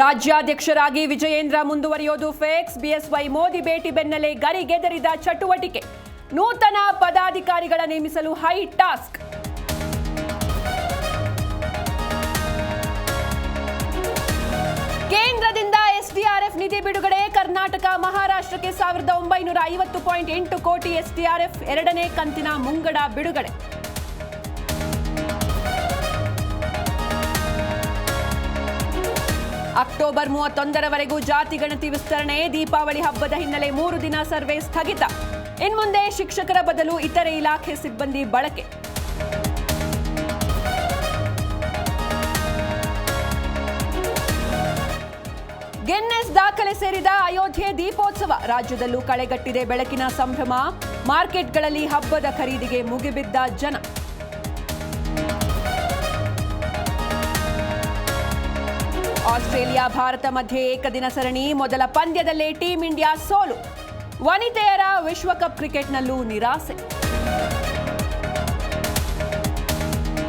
ರಾಜ್ಯಾಧ್ಯಕ್ಷರಾಗಿ ವಿಜಯೇಂದ್ರ ಮುಂದುವರಿಯೋದು ಫೇಕ್ಸ್. ಬಿಎಸ್ವೈ ಮೋದಿ ಭೇಟಿ ಬೆನ್ನಲ್ಲೇ ಗರಿಗೆದರಿದ ಚಟುವಟಿಕೆ. ನೂತನ ಪದಾಧಿಕಾರಿಗಳ ನೇಮಿಸಲು ಹೈ ಟಾಸ್ಕ್. ಕೇಂದ್ರದಿಂದ ಎಸ್ಡಿಆರ್ಎಫ್ ನಿಧಿ ಬಿಡುಗಡೆ. ಕರ್ನಾಟಕ ಮಹಾರಾಷ್ಟ್ರಕ್ಕೆ ಸಾವಿರದ ಒಂಬೈನೂರ ಐವತ್ತು ಪಾಯಿಂಟ್ ಎಂಟು ಕೋಟಿ ಎಸ್ಡಿಆರ್ಎಫ್ ಎರಡನೇ ಕಂತಿನ ಮುಂಗಡ ಬಿಡುಗಡೆ. ಅಕ್ಟೋಬರ್ ಮೂವತ್ತೊಂದರವರೆಗೂ ಜಾತಿ ಗಣತಿ ವಿಸ್ತರಣೆ, ದೀಪಾವಳಿ ಹಬ್ಬದ ಹಿನ್ನೆಲೆ ಮೂರು ದಿನ ಸರ್ವೆ ಸ್ಥಗಿತ. ಇನ್ಮುಂದೆ ಶಿಕ್ಷಕರ ಬದಲು ಇತರೆ ಇಲಾಖೆ ಸಿಬ್ಬಂದಿ ಬಳಕೆ. ಗೆನ್ನೆಸ್ ದಾಖಲೆ ಸೇರಿದ ಅಯೋಧ್ಯೆ ದೀಪೋತ್ಸವ. ರಾಜ್ಯದಲ್ಲೂ ಕಳೆಗಟ್ಟಿದೆ ಬೆಳಕಿನ ಸಂಭ್ರಮ. ಮಾರ್ಕೆಟ್ಗಳಲ್ಲಿ ಹಬ್ಬದ ಖರೀದಿಗೆ ಮುಗಿಬಿದ್ದ ಜನ. ಆಸ್ಟ್ರೇಲಿಯಾ ಭಾರತ ಮಧ್ಯೆ ಏಕದಿನ ಸರಣಿ ಮೊದಲ ಪಂದ್ಯದಲ್ಲೇ ಟೀಂ ಇಂಡಿಯಾ ಸೋಲು. ವನಿತೆಯರ ವಿಶ್ವಕಪ್ ಕ್ರಿಕೆಟ್ನಲ್ಲೂ ನಿರಾಸೆ.